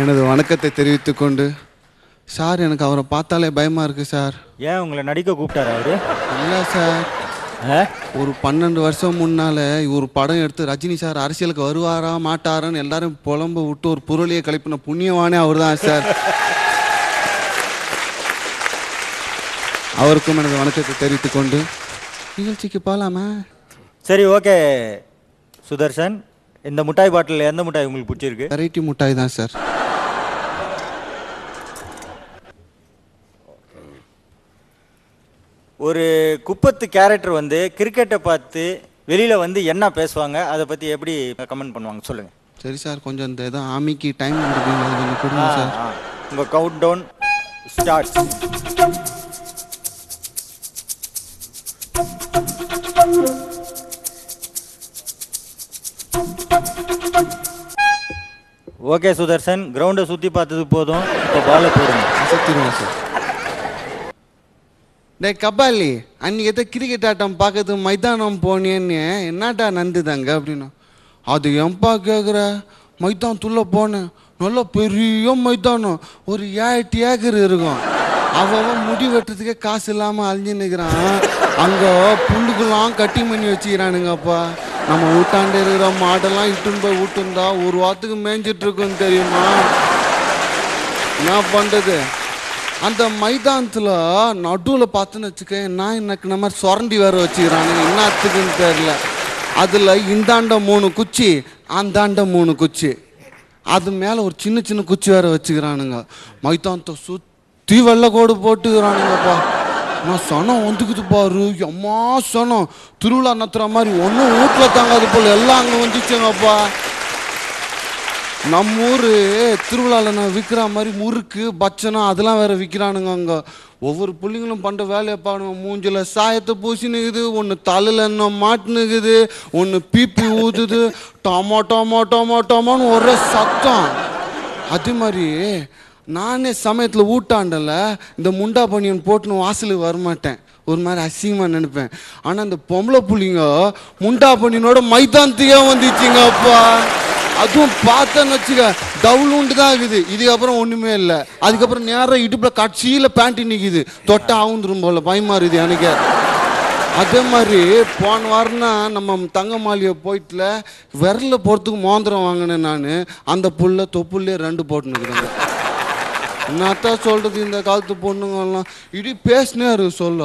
எனது வணக்கத்தை தெரிவித்துக் கொண்டு சார் எனக்கு அவரை பார்த்தாலே பயமா இருக்கு சார். ஏன் உங்களை நடிக்க கூப்பிட்டாரு அவரு? இல்லை சார்? ஒரு பன்னெண்டு வருஷம் முன்னால ஒரு படம் எடுத்து ரஜினி சார் அரசியலுக்கு வருவாரா மாட்டாரான்னு எல்லாரும் புலம்ப விட்டு ஒரு புரளியை கழிப்பின புண்ணியவானே அவர் தான் சார். அவருக்கும் எனது வணக்கத்தை தெரிவித்துக் கொண்டு நிகழ்ச்சிக்கு போகலாமா சரி ஓகே சுதர்சன். இந்த முட்டாய் பாட்டில் எந்த முட்டாய் உங்களுக்கு பிடிச்சிருக்கு? வெரைட்டி முட்டாய் தான் சார். ஒரு குப்பத்து கேரக்டர் வந்து கிரிக்கெட்டை பார்த்து வெளியில வந்து என்ன பேசுவாங்க? அதை பத்தி எப்படி கமெண்ட் பண்ணுவாங்க? சொல்லுங்க. சரி சார் கொஞ்சம் இந்த ஏதோ ஆமிக்கு டைம் கொஞ்சம் கொடுங்க ஆ, சார். ஆ. உங்க count down start okay Sudarshan. கிரவுண்டை சுத்தி பார்த்தது போதும். இப்போ பாலை போடுங்க. அசத்திடுவோம் சார். டே கபாலி அன்னைக்கு எதோ கிரிக்கெட் ஆட்டம் பார்க்கறது மைதானம் போனேன்னு. என்னடா நந்துதாங்க அப்படின்னா. அது எம்பா கேட்குற மைதானத்துள்ள போனேன். நல்ல பெரிய மைதானம். ஒரு ஏழு ஏக்கர் இருக்கும். அவன் முடி வெட்டுறதுக்கே காசு இல்லாமல் அழிஞ்சு நிற்கிறான் அங்கே புல்லுக்கெல்லாம் கட்டி பண்ணி வச்சுக்கிறானுங்கப்பா. நம்ம ஊட்டாண்டு இருக்கிற மாடெல்லாம் இட்டுன்னு போய் விட்டுருந்தா ஒரு வாரத்துக்கு மேய்ஞ்சிட்டு இருக்குன்னு தெரியுமா? என்ன பண்ணுறது அந்த மைதானத்தில் நடுவில் பார்த்துன்னு வச்சுக்க நான் எனக்கு இந்த மாதிரி சுரண்டி வேற வச்சுக்கிறானுங்க என்னத்துக்குன்னு தெரியல. அதில் இந்தாண்ட மூணு குச்சி அந்தாண்ட மூணு குச்சி. அது மேலே ஒரு சின்ன சின்ன குச்சி வேற வச்சுக்கிறானுங்க. மைதானத்தை சுற்றி வெள்ளை கோடு போட்டுக்கிறானுங்கப்பா. நான் சனம் வந்துக்குது பாரு எம்மா சனம். திருவிழா நத்துற மாதிரி ஒன்றும் வீட்டில் தாங்காது போல் எல்லாம் அங்கே வந்துச்சுங்கப்பா. நம்ம ஊர் திருவிழாவில் நான் விற்கிற மாதிரி முறுக்கு பச்சனம் அதெல்லாம் வேற விற்கிறானுங்க அங்கே. ஒவ்வொரு பிள்ளைங்களும் பண்ணுற வேலையை பாருங்க. மூஞ்சில் சாயத்தை பூசினுக்குது ஒன்று தலையில் என்ன மாட்டினுக்குது ஒன்று பீப்பி ஊதுது டொமோ டொமோ டொமோ டொமோன்னு ஒரே சத்தம். அதே மாதிரி நானே சமயத்தில் ஊட்டாண்டல இந்த முண்டா பனியன் போட்டுன்னு வாசலுக்கு வரமாட்டேன். ஒரு மாதிரி அசிங்கமாக நினைப்பேன். ஆனால் இந்த பொம்பளை புள்ளிங்க முண்டா பனியனோட மைதானத்துக்கே வந்துச்சுங்க அப்பா அதுவும் பார்த்தேன்னு வச்சுக்க டவுலுண்டு தான் இருக்குது. இதுக்கப்புறம் ஒன்றுமே இல்லை. அதுக்கப்புறம் நேராக இடுப்பில் கட்சியில் பேண்ட்டு நிற்கிது தொட்டா ஆகுந்துரும் போல. பயமா இருக்குது எனக்கு. அதே மாதிரி போன வாரம்னா நம்ம தங்க மாளிகை போயிட்டுல விரல போகிறதுக்கு மோந்திரம் வாங்கினேன் நான். அந்த புல்ல தொப்புள்ளே ரெண்டு போட்டுனுக்குறாங்க என்னத்தான் சொல்றது இந்த காலத்து பொண்ணுங்கெல்லாம் இடி பேசினாரு சொல்ல.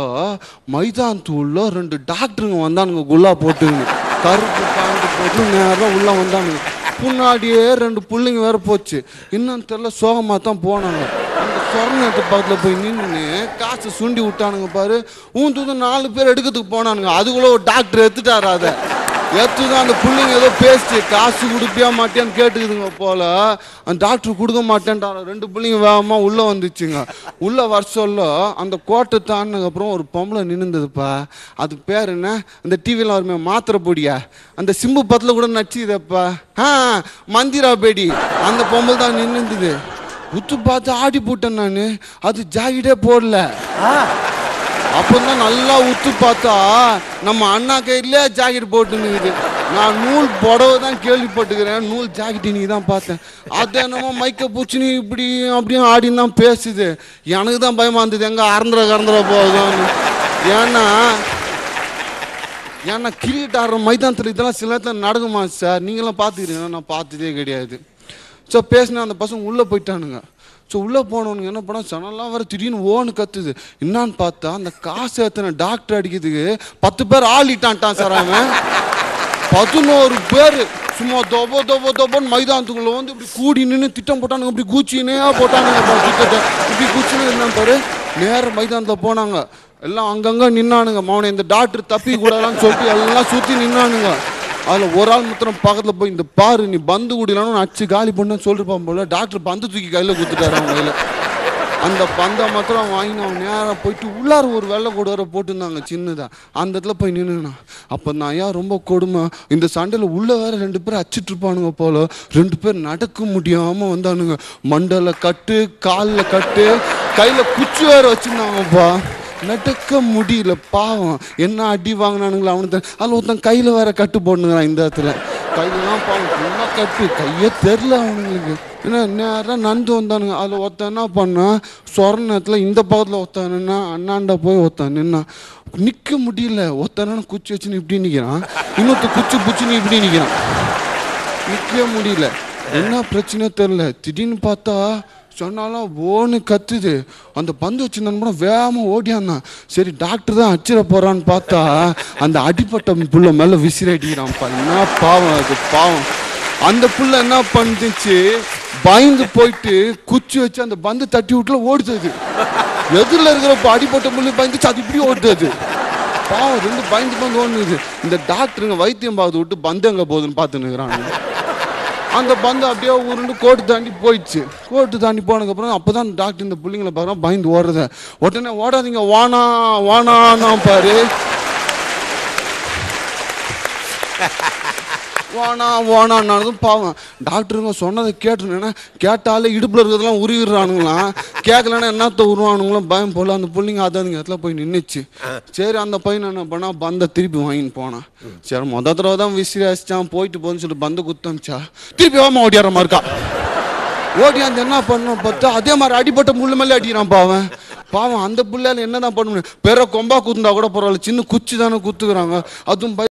மைதானத்துள்ள ரெண்டு டாக்டருங்க வந்தானுங்க குல்லா போட்டுங்க கருப்பு பேண்ட் போட்டு நேரம் உள்ள வந்தானுங்க. முன்னாடியே ரெண்டு பிள்ளைங்க வேற போச்சு. என்னன்னு தெரியல சோகமாக தான் போனாங்க. அந்த சொர்ணத்து பக்கத்தில் போய் நின்று காசை சுண்டி விட்டானுங்க பாரு. ஊந்து நாலு பேர் எடுக்கிறதுக்கு போனானுங்க. அதுக்குள்ள ஒரு டாக்டர் எடுத்துட்டாரு அதை. ஏற்றுதான் அந்த பிள்ளைங்க ஏதோ பேசிச்சு காசு கொடுப்பியா மாட்டேன்னு கேட்டுக்குதுங்க போல. அந்த டாக்டர் கொடுக்க மாட்டேன்டா ரெண்டு பிள்ளைங்க வேகமா உள்ள வந்துச்சுங்க. உள்ள வர சொல்ல அந்த கோட்டை தாண்டினதுக்கு அப்புறம் ஒரு பொம்பளை நின்றுதுப்பா அதுக்கு பேர் என்ன? அந்த டிவியில் வருமே மாத்திரை பொடியா? அந்த சிம்பு பத்தில் கூட நச்சுதப்பா ஆ மந்திரா பேடி. அந்த பொம்பளை தான் நின்றுந்தது உத்து பார்த்து ஆடி போட்டேன் நான். அது ஜாக்கெட்டே போடல. அப்பதான் நல்லா உத்து பார்த்தா நம்ம அண்ணா கையில ஜாக்கெட் போட்டுனுக்குது நான் நூல் புடவை தான் கேள்விப்பட்டுக்கிறேன். நூல் ஜாக்கெட் இன்னைக்கு தான் பார்த்தேன். அது என்னமோ மைக்க பூச்சினி இப்படி அப்படியும் ஆடின்னு தான் பேசுது. எனக்கு தான் பயமா இருந்தது. எங்க அறந்துட கறந்துட போகுதுன்னு. ஏன்னா ஏன்னா கிரிக்கெட் ஆடுற மைதானத்தில் இதெல்லாம் சில நேரத்தில் நடக்குமா சார் நீங்களாம் பார்த்துக்கிறீங்க நான் பார்த்ததே கிடையாது. ஸோ பேசினா அந்த பசங்க உள்ளே போயிட்டானுங்க. ஸோ உள்ளே போனவனுங்க என்ன பண்ணா சனெல்லாம் வர திடீர்னு ஓன்னு கத்துது. என்னான்னு பார்த்தா அந்த காசு ஏற்றின டாக்டர் அடிக்கிறதுக்கு பத்து பேர் ஆளிட்டான்ட்டான் சார் அவன். பதினோரு பேர். சும்மா தொபோ தொபோ தொபோன்னு மைதானத்துக்குள்ளே வந்து இப்படி கூடி நின்று திட்டம் போட்டானுங்க. இப்படி கூச்சினே போட்டானுங்க திட்டத்தை இப்படி கூச்சின்னு என்னன்னு பாரு. நேர மைதானத்தில் போனாங்க. எல்லாம் அங்கங்கே நின்னானுங்க. மௌன இந்த டாக்டர் தப்பி கூடாதான்னு சொல்லிட்டு எல்லாம் சுற்றி நின்னானுங்க. அதில் ஒரு ஆள் மாத்திரம் பக்கத்தில் போய் இந்த பாரு நீ பந்து குடிலான்னு அச்சு காலி பண்ண சொல்லிருப்பான் போல டாக்டர் பந்து தூக்கி கையில் கொடுத்துட்டாரு அவன் கையில். அந்த பந்தை மாத்திரம் வாங்கி அவன் நேராக போயிட்டு உள்ளார ஒரு வெள்ளை கூட வர போட்டுருந்தாங்க சின்னதாக அந்த இடத்துல போய் நின்றுண்ணா அப்போ நான் ஏன் ரொம்ப கொடுமை. இந்த சண்டையில் உள்ளே வேற ரெண்டு பேர் அச்சிட்ருப்பானுங்க போல. ரெண்டு பேர் நடக்க முடியாமல் வந்தானுங்க. மண்டல கட்டு காலில் கட்டு கையில் குச்சி வேற வச்சிருந்தாங்கப்பா. நடக்க முடியல பாவம். என்ன அடி வாங்கினானுங்களா அவனுக்கு அதில் ஒருத்தன் கையில் வேற கட்டு போடணுங்கிறான் இந்த இடத்துல. கையிலலாம் பாவம். என்ன கட்டு? கையே தெரில அவனுங்களுக்கு. என்ன நேராக நந்து வந்தானுங்க. அதில் ஒருத்தன் என்ன பண்ணான் சொரணத்தில் இந்த பக்கத்தில் ஒருத்தன் நின்னா போய் ஒருத்தன் நின்னா நிற்க முடியல. ஒருத்தனான குச்சி வச்சுன்னு இப்படி நிற்கிறான் இன்னொருத்த குச்சி புச்சின்னு இப்படி நிற்கிறான் நிற்க முடியல. என்ன பிரச்சனை தெரில திடீர்னு பார்த்தா சொன்னாலும் ஓன்னு கத்துது. அந்த பந்து வச்சிருந்தான் கூட வேகமாக ஓடியாந்தான். சரி டாக்டர் தான் அச்சிட போகிறான்னு பார்த்தா அந்த அடிப்பட்ட புள்ள மேலே விசிறி அடிக்கிறான்ப்பா என்ன பாவம் அது பாவம். அந்த புள்ள என்ன பண்ணுச்சு? பயந்து போயிட்டு குச்சி வச்சு அந்த பந்து தட்டி விட்டுல ஓடுது. எதிரில் இருக்கிறப்ப அடிப்பட்ட புள்ளி பயந்துச்சு அது இப்படி ஓடுது. பாவம் ரெண்டு பயந்து பயந்து ஓடுனுது இந்த டாக்டருங்க வைத்தியம் பார்த்து விட்டு பந்து எங்கே போகுதுன்னு பார்த்துன்னு அந்த பந்து அப்படியே உருண்டு கோட்டு தாண்டி போயிடுச்சு. கோட்டு தாண்டி போனதுக்கப்புறம் அப்போ தான் டாக்டர் இந்த பிள்ளைங்களை பார்க்குறோம் பயந்து ஓடுறத. உடனே ஓடாதீங்க வானா வானானா பாரு. வானா வானான்னதும் பாவம். டாக்டருங்க சொன்னதை கேட்டுருந்தேன்னா கேட்டாலே இடுப்பில் இருக்கிறதெல்லாம் உருவிடுறானுங்களாம் கேட்கலன்னா என்னத்த உருவானுங்களாம் பயம் போல அந்த பிள்ளைங்க அதாதுங்க இடத்துல போய் நின்றுச்சு சரி அந்த பையன் என்ன பண்ணா பந்தை திருப்பி வாங்கின்னு போனான் சரி மொத தடவை தான் விசிறி அடிச்சான் போயிட்டு போகுதுன்னு சொல்லிட்டு பந்து குத்தமிச்சா. திருப்பி வாமா ஓடியார மாதிரி இருக்கா. ஓடி அந்த என்ன பண்ணோம் பார்த்தா அதே மாதிரி அடிபட்ட முள்ளு மேலே அடிக்கிறான் பாவன் பாவம் அந்த புள்ளையால என்னதான் பண்ண முடியும்? பெரிய கொம்பா குத்துந்தா கூட பரவாயில்ல சின்ன குச்சி தானே குத்துக்கிறாங்க அதுவும்